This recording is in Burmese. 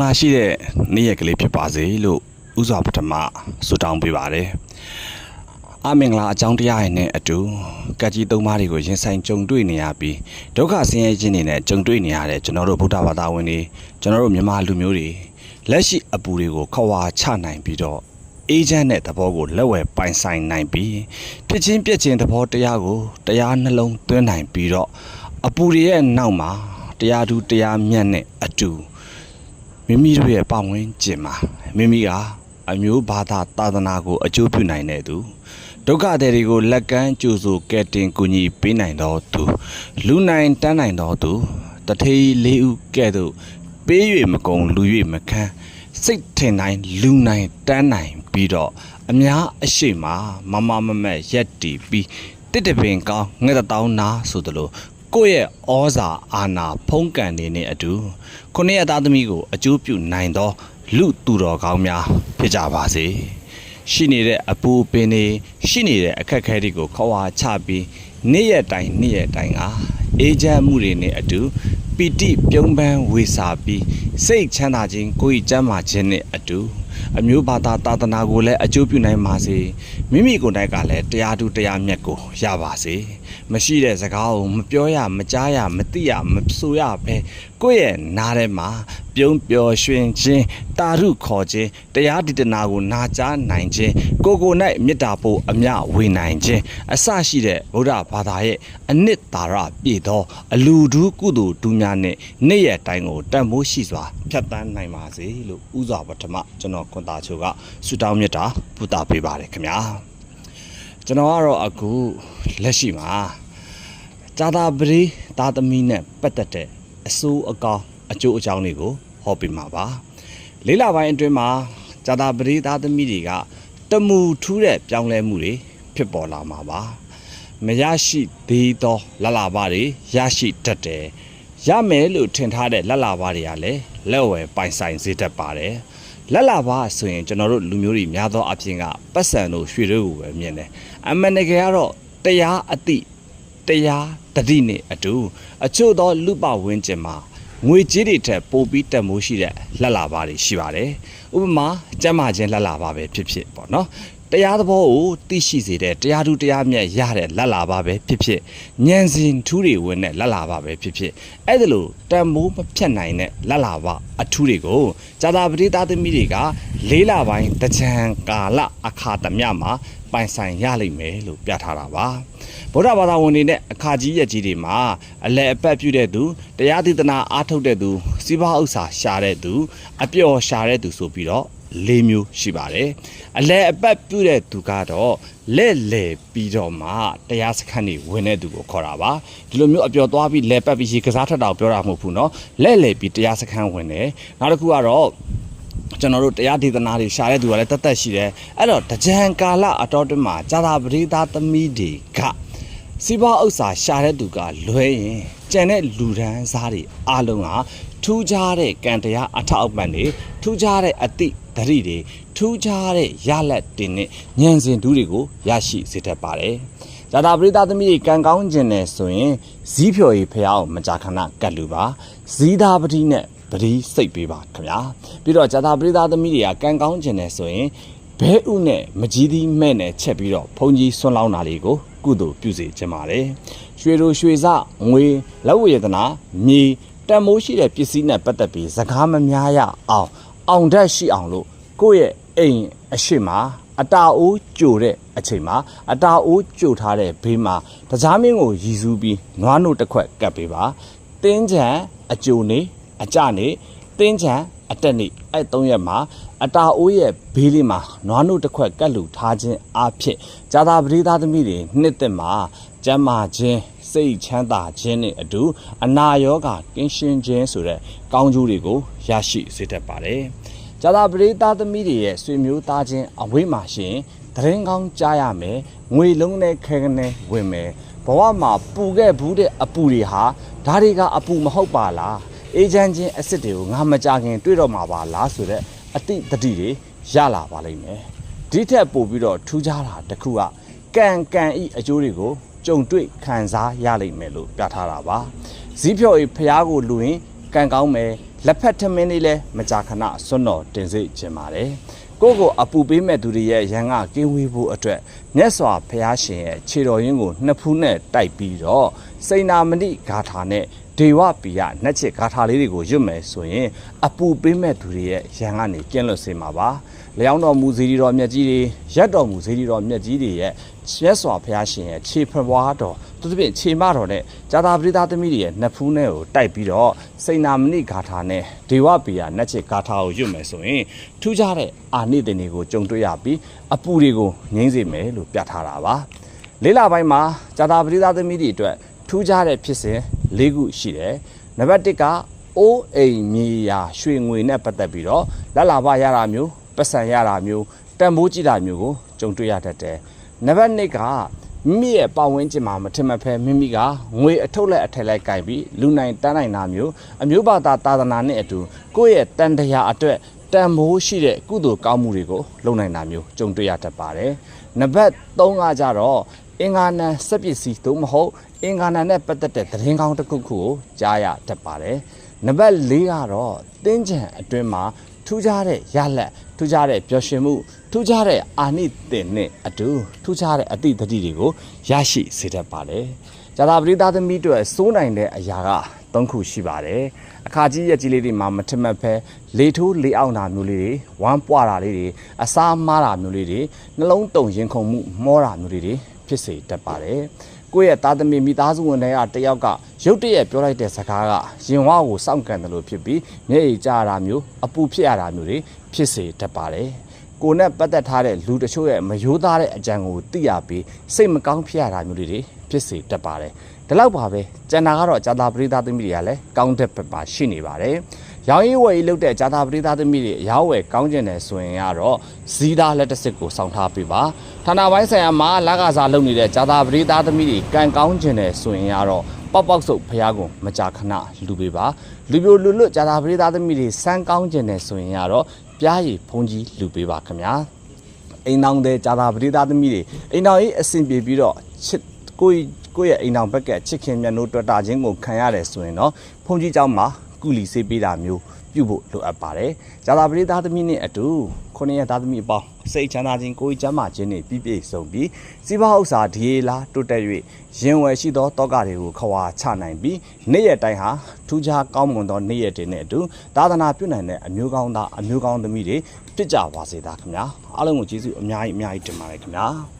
ငါရှိတဲ့နေ့ရက်ကလေးဖြစ်ပါစေလို့ဥစွာပထမဆုတောင်းပေးပါတယ်အမင်္ဂလာအကြောင်းတရားရဲ့နဲ့အတူကတ်ကြီးသုံးပါးတွေကိုရင်ဆိုင်ကြုံတွေ့နေရပြီးဒုက္ခဆင်းရဲခြင်းတွေနဲ့ကြုံတွေ့နေရတဲ့ကျွန်တော်တို့ဗုဒ္ဓဘာသာဝင်တွေကျွန်တော်တို့မြန်မာလူမျိုးတွေလက်ရှိအပူတွေကိုခွာချနိုင်ပြီးတော့အေဂျင့်တဲ့သဘောကိုလက်ဝယ်ပိုင်ဆိုင်နိုင်ပြီးပြစ်ချင်းပြစ်ချင်းသဘောတရားကိုတရားနှလုံးသွင်းနိုင်ပြီးတော့အပူတွေရဲ့နောက်မှာတရားသူတရားမြတ်နဲ့အတူ မိမိတို့ရဲ့ပတ်ဝန်းကျင်မှာမိမိကအမျိုးဘာသာသာသနာကို အကျိုးပြုနိုင်တဲ့သူဒုက္ခသည်တွေကိုလက်ကမ်းကြိုဆိုကယ်တင်ကူညီပေးနိုင်တော်သူလူနိုင်တန်းနိုင်တော်သူတထေးလေးဦးကဲ့သို့ပေး၍မကုံလူ၍မခန်းစိတ်ထင်တိုင်းလူနိုင်တန်းနိုင်ပြီးတော့အများအရှိမမမမမက်ရက်တီပြီးတစ်တပင်ကောင်းငှက်တစ်တောင်းနာဆိုသလို ကိုယ့်ရဲ့ဩဇာအာဏာဖုံးကန်နေတဲ့အတူခုနှစ်ရသားသမီးကိုအကျိုးပြုနိုင်သော လူသူတော်ကောင်းများဖြစ်ကြပါစေရှိနေတဲ့အပူပင်တွေရှိနေတဲ့အခက်အခဲတွေကိုခွာချပြီးနေ့ရက်တိုင်းနေ့ရက်တိုင်းကအေဂျင့်မှုတွေနဲ့အတူပီတိပြုံးပန်းဝေစာပြီးစိတ်ချမ်းသာခြင်းကိုယ်ဤကျမ်းမာခြင်းနဲ့အတူ အမျိုးဘာသာသာသနာကိုလည်းအကျိုးပြုနိုင်ပါစေမိမိကိုယ်တိုင်ကလည်းတရားတူတရားမြတ်ကိုရပါစေမရှိတဲ့စကားကိုမပြောရမကြားရမသိရမဆိုရပဲကိုယ့်ရဲ့နားထဲမှာ ပြုံးပျော်ရွှင်ခြင်းတာရုခေါ်ခြင်းတရားတည်တနာကိုနာကြားနိုင်ခြင်းကိုကို၌မေတ္တာပို့အမြဝေနိုင်ခြင်းအစရှိတဲ့ဗုဒ္ဓဘာသာရဲ့အနှစ်သာရပြည့်သော အလူဒုကုသိုလ်ဒုများနဲ့နေ့ရက်တိုင်းကိုတန်ဖိုးရှိစွာဖြတ်တန်းနိုင်ပါစေလို့ဥစွာပထမကျွန်တော်ခွန်သားချိုကဆုတောင်းမြတ်တာပုသပေးပါတယ်ခင်ဗျာကျွန်တော်ကတော့အခုလက်ရှိမှာဇာတာပရိသာသမီနဲ့ပတ်သက်တဲ့အစိုးအကောင် အကျိုးအကြောင်းတွေကိုဟောပြမှာပါလေးလပိုင်းအတွင်းမှာဇာတာပရိသာသမီတွေကတမူထူးတဲ့ပြောင်းလဲမှုတွေဖြစ်ပေါ်လာမှာပါမရရှိသေးသောလလဘာတွေရရှိတတ်တယ်ရမယ်လို့ထင်ထားတဲ့လလဘာတွေကလည်းလက်ဝယ်ပိုင်ဆိုင်စေတတ်ပါတယ်လက်လာပါဆိုရင်ကျွန်တော်တို့လူမျိုးတွေများသောအဖြစ်ကပတ်စံတို့ရွှေတို့ကိုပဲမြင်တယ်အမှန်တကယ်ကတော့တရားအတိတရားတတိနဲ့အတူအချို့သောလူပဝင်းကျင်မှာ ငွေကြေးတွေထက်ပိုပြီးတက်မိုးရှိတဲ့လက်လာပါတွေရှိပါတယ်။ဥပမာကျမ်းမာခြင်းလက်လာပါပဲဖြစ်ဖြစ်ပေါ့နော်။တရားသဘောကိုသိရှိစေတဲ့တရားသူတရားမြတ်ရတဲ့လက်လာပါပဲဖြစ်ဖြစ်ဉာဏ်စဉ်ထူးတွေဝင်တဲ့လက်လာပါပဲဖြစ်ဖြစ်အဲ့ဒါလို့တန်မိုးမဖြတ်နိုင်တဲ့လက်လာပါအထူးတွေကိုဇာတာပတိသားသမီးတွေကလေးလပိုင်းတကြံကာလအခါသမယမှာ ပိုင်ဆိုင်ရလိမ့်မယ်လို့ပြထားတာပါဗုဒ္ဓဘာသာဝင်တွေနဲ့အခါကြီးရက်ကြီးတွေမှာအလဲအပတ်ပြုတဲ့သူတရားသီသနာအားထုတ်တဲ့သူစီးပွားဥစ္စာရှာတဲ့သူအပျော်ရှာတဲ့သူဆိုပြီးတော့လေးမျိုးရှိပါတယ်အလဲအပတ်ပြုတဲ့သူကတော့လက်လေပြီးတော့မှတရားစခန်းတွေဝင်တဲ့သူကိုခေါ်တာပါဒီလိုမျိုးအပျော်သွားပြီးလဲပတ်ပြီးရေကစားထက်တာကိုပြောတာမဟုတ်ဘူးเนาะလက်လေပြီးတရားစခန်းဝင်တယ်နောက်တစ်ခုကတော့ ကျွန်တော်တို့တရားဒေသနာတွေရှာတဲ့သူကလည်းတတ်တတ်ရှိတယ်အဲ့တော့တကြံကာလအတော်တွင်းမှာဇာတာပရိသသမီးတွေကစီးပွားဥစ္စာရှာတဲ့သူကလွဲရင်ကြံတဲ့လူဒန်းစားတွေအားလုံးဟာထူးခြားတဲ့ကံတရားအထောက်အပံ့တွေထူးခြားတဲ့အတိဒရိတွေထူးခြားတဲ့ရလက်တင်နဲ့ဉာဏ်စဉ်ဒူးတွေကိုရရှိစေတတ်ပါတယ်ဇာတာပရိသသမီးတွေကံကောင်းခြင်းနဲ့ဆိုရင်ဇီးဖြော်ရီဖះအောင်မကြာခဏကတ်လူပါဇီးသားပတိနဲ့ ပတိစိတ်ပေးပါခင်ဗျာပြီးတော့ဇာတာပရိသသမီးတွေကကံကောင်းခြင်းနဲ့ဆိုရင်ဘဲဥနဲ့မကြီးသီးမဲ့နဲ့ချက်ပြီးတော့ဘုံကြီးဆွန်းလောင်းတာလေးကိုကုသိုလ်ပြုစေခြင်းပါတယ်ရွှေတို့ရွှေစငွေလက်ဝရတနာမြေတန်မိုးရှိတဲ့ပစ္စည်းနဲ့ပတ်သက်ပြီးစကားမများရအောင်အောင်တတ်ရှိအောင်လို့ကိုယ့်ရဲ့အိမ်အရှိမအတာအိုးကြိုတဲ့အချိန်မှာအတာအိုးကြိုထားတဲ့ဘေးမှာတကြားမင်းကိုရည်စူးပြီးနွားနို့တစ်ခွက်ကပ်ပေးပါတင်းချံအကြိုနေ အကြနေတင်းချံအတက်နေအဲ့သုံးရက်မှာအတာအိုးရဲ့ဘေးလေးမှာနွားနို့တစ်ခွက်ကပ်လူထားခြင်းအဖြစ်ဇာတာပရိသသမီးတွေနှစ်သက်မှာကျမ်းမာခြင်းစိတ်ချမ်းသာခြင်းနဲ့အတူအနာရောဂါကင်းရှင်းခြင်းဆိုတဲ့ကောင်းကျိုးတွေကိုရရှိစေတတ်ပါတယ်ဇာတာပရိသသမီးတွေရဲ့ဆွေမျိုးသားချင်းအဝိမှာရှင်သတရင်ကောင်းကြားရမယ်ငွေလုံးနဲ့ခဲကနေဝင်မယ်ဘဝမှာပူခဲ့ဘူးတဲ့အပူတွေဟာဒါတွေကအပူမဟုတ်ပါလား အေဂျင့်ချင်းအစ်စ်တွေကိုငါမကြခင် တွေ့တော့မှာပါလားဆိုတဲ့အတိတတိတွေရလာပါလိမ့်မယ်ဒီထက်ပိုပြီးတော့ထူးခြားတာတစ်ခုကကံကံဤအကျိုးတွေကိုကြုံတွေ့ခံစားရလိမ့်မယ်လို့ပြထားတာပါဇီးဖြော်ဤဖျားကိုလူရင်ကံကောင်းမယ်လက်ဖက်ထမင်းလေးလည်းမကြာခဏစွန့်တော်တင်စေခြင်းပါတယ် ကိုယ့်ကိုအပူပေးမဲ့သူတွေရဲ့ရန်ကကင်းဝေးဖို့အတွက်မြတ်စွာဘုရားရှင်ရဲ့ခြေတော်ရင်းကိုနှစ်ဖူးနဲ့တိုက်ပြီးတော့စိန်နာမဏိဂါထာနဲ့ဒေဝပီယနတ်ချစ်ဂါထာလေးတွေကိုရွတ်မယ်ဆိုရင်အပူပေးမဲ့သူတွေရဲ့ရန်ကနေကင်းလွတ်စေမှာပါ လျောင်းတော်မူဇီရီတော်မြတ်ကြီးတွေရက်တော်မူဇီရီတော်မြတ်ကြီးတွေရဲ့မြတ်စွာဘုရားရှင်ရဲ့ခြေဖွယ်ပွားတော်သူတို့ပြင်ခြေမတော်နဲ့ဇာတာပရိသသမီးတွေရဲ့နှစ်ဖူးနဲ့ကိုတိုက်ပြီးတော့စိန်နာမဏိဂါထာနဲ့ဒေဝပီယနတ်ချစ်ဂါထာကိုရွတ်မယ်ဆိုရင်ထူးခြားတဲ့အာနိသင်တွေကိုကြုံတွေ့ရပြီးအပူတွေကိုငြိမ့်စေမယ်လို့ပြတ်ထားတာပါလေးလပိုင်းမှာဇာတာပရိသသမီးတွေအတွက်ထူးခြားတဲ့ဖြစ်စဉ်၄ခုရှိတယ်နံပါတ်1ကအိုးအိမ်မြေယာရွှေငွေနဲ့ပတ်သက်ပြီးတော့လက်လာပရတာမျိုး ပတ်စံရတာမျိုးတန်ဖိုးကြည့်တာမျိုးကိုကြုံတွေ့ရတတ်တယ်နံပါတ်2ကမိမိရဲ့ပတ်ဝန်းကျင်မှာမထင်မှတ်ဖဲမိမိကငွေအထုတ်လက်အထက်လိုက်ကင်ပြီးလူနိုင်တန်းနိုင်တာမျိုးအမျိုးဘာသာသာသနာနဲ့အတူကိုယ့်ရဲ့တန်တရားအတွက်တန်ဖိုးရှိတဲ့ကုသိုလ်ကောင်းမှုတွေကိုလုပ်နိုင်တာမျိုးကြုံတွေ့ရတတ်ပါတယ်နံပါတ်3ကကြတော့အင်္ဂါနံစက်ပစ္စည်းသို့မဟုတ်အင်္ဂါနံနဲ့ပတ်သက်တဲ့သတင်းကောင်းတစ်ခုခုကိုကြားရတတ်ပါတယ်နံပါတ်4ကတော့တင်းချံအတွင်းမှာ ထူးခြားတဲ့ရလက်ထူးခြားတဲ့ပျော်ရွှင်မှုထူးခြားတဲ့အာနိသင်နဲ့အတူထူးခြားတဲ့အတိတ်တတိတွေကိုရရှိစေတတ်ပါတယ်။ဇာတာပရိသသမီးတို့စိုးနိုင်တဲ့အရာက၃ခုရှိပါတယ်။အခါကြီးရက်ကြီးလေးတွေမှာမထမက်ဖဲလေထိုးလေအောင်တာမျိုးလေးတွေဝမ်းပွားတာလေးတွေအစားမားတာမျိုးလေးတွေနှလုံးတုန်ရင်ခုန်မှုမောတာမျိုးလေးတွေဖြစ်စေတတ်ပါတယ်။ကိုယ့်ရဲ့သားသမီးမိသားစုဝင်တွေကတယောက်က ရုတ်တရက်ပြောလိုက်တဲ့စကားကရင်ဝါကိုစောင့်ကန်တယ်လို့ဖြစ်ပြီးမျက်ရည်ကျရတာမျိုးအပူဖြစ်ရတာမျိုးတွေဖြစ်စေတတ်ပါတယ်။ကိုနဲ့ပတ်သက်ထားတဲ့လူတချို့ရဲ့မယိုးသားတဲ့အကြံကိုသိရပြီးစိတ်မကောင်းဖြစ်ရတာမျိုးတွေဖြစ်စေတတ်ပါတယ်။ဒီလောက်ပါပဲ။ကျန်တာကတော့ဇာတာပရိသသမီးတွေကလည်းကောင်းတဲ့ဘက်မှာရှိနေပါတယ်။ရောင်းရေးဝယ်ရေးလုပ်တဲ့ဇာတာပရိသသမီးတွေရောင်းဝယ်ကောင်းကျင်တယ်ဆိုရင်ကတော့ဇီးသားလက်တစ်စစ်ကိုစောင့်ထားပေးပါ။ဌာနပိုင်းဆိုင်ရာမှာလကစားလုပ်နေတဲ့ဇာတာပရိသသမီးတွေကံကောင်းကျင်တယ်ဆိုရင်ကတော့ ပေါက်ပေါက်ဆုပ်ဖះကုံမကြာခဏလူပေးပါလူပြိုလူလွတ်ဇာတာပရိသသမီးတွေစမ်းကောင်းကျင်တယ်ဆိုရင်ကတော့ပြားရည်ဖုန်ကြီးလူပေးပါခင်ဗျာအိမ်တော်တဲ့ဇာတာပရိသသမီးတွေအိမ်တော်ကြီးအဆင်ပြေပြီးတော့ချစ်ကိုယ့်ကိုယ့်ရဲ့အိမ်တော်ဘက်ကချစ်ခင်မြတ်နိုးတွေ့တာချင်းကိုခံရတယ်ဆိုရင်တော့ဖုန်ကြီးเจ้าမှာကုလီစေးပေးတာမျိုး ပြုဖို့လိုအပ်ပါတယ်။ဇာတာပရိသသမီးနဲ့အတူခုနှစ်ရက်သားသမီးအပေါင်းစိတ်ချမ်းသာခြင်းကိုယ်ကျမ်းမာခြင်းနဲ့ပြည့်ပြည့်စုံပြီးစီးပွားဥစ္စာဒီလားတိုးတက်၍ရင်ဝယ်ရှိသောတောကတွေကိုခွာချနိုင်ပြီးနေ့ရက်တိုင်းဟာထူးခြားကောင်းမွန်သောနေ့ရက်တွေနဲ့အတူသာသနာပြုနိုင်တဲ့အမျိုးကောင်းသားအမျိုးကောင်းသမီးတွေဖြစ်ကြပါစေသားခင်ဗျာအားလုံးကိုကျေးဇူးအများကြီးအများကြီးတင်ပါတယ်ခင်ဗျာ